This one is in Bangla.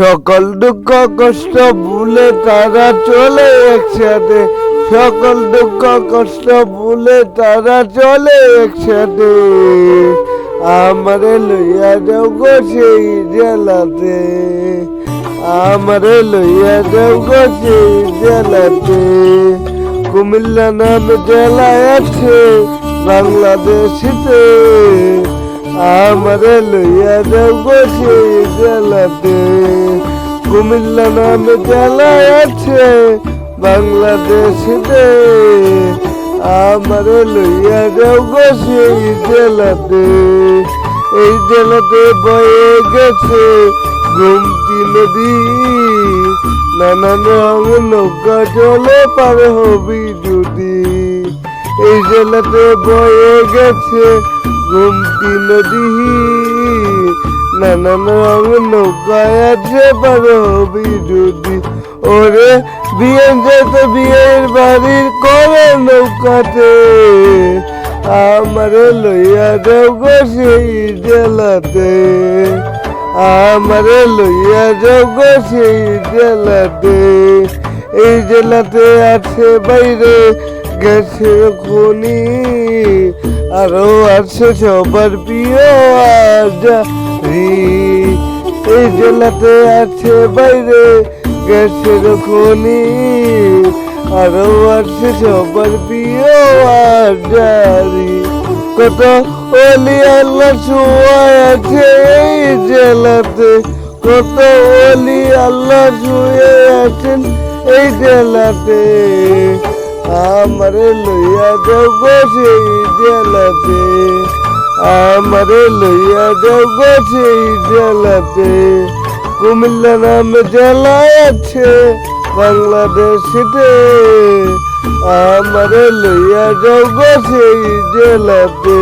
সকল দুঃখ কষ্ট ভুলে তারা চলে একসাথে। সকল দুঃখ কষ্ট ভুলে তারা চলে একসাথে। আমারে লইয়া যাও গো সেই জেলাতে। আমারে লইয়া যাও গো সেই জেলাতে। কুমিল্লা নাম জেলায় আছে বাংলাদেশিতে। আমারে লইয়া যাও গো সেই জেলাতে। কুমিল্লা নাম জেলায় আছে বাংলাদেশিতে আমারে লইয়া যাও গো সেই জেলাতে। এই জেলাতে বয়ে গেছে গুমতি নদী। নানান রঙ নৌকা জলে পার হবি যদি। এই জেলাতে বয়ে গেছে গুমতি নদী। নানান রঙ নৌকায় আছে পার যদি ওরে বিয়ে যেত বিয়ের বাড়ির করে নৌকাতে আমারে লইয়া দেও গো সেই জেলাতে আমারে লইয়া যাও গো সেই জেলাতে এই জেলাতে আছে বাইরে গেছে খনি। আরও আছে সবার প্রিয় এই জেলাতে আছে বাইরে গেছে খনি। আরও আছে সবার প্রিয় আজারি কত অলি আল্লাহ শুয়ে আছে এই জেলাতে। কত অলি আল্লাহ শুয়ে আছেন এই জেলাতে। আমারে লইয়া গো সেই জেলাতে। আমারে লইয়া গো সেই জেলাতে। কুমিল্লা নামে জেলা আছে বাংলাদেশে আমারে লইয়া যাও সেই জেলাতে।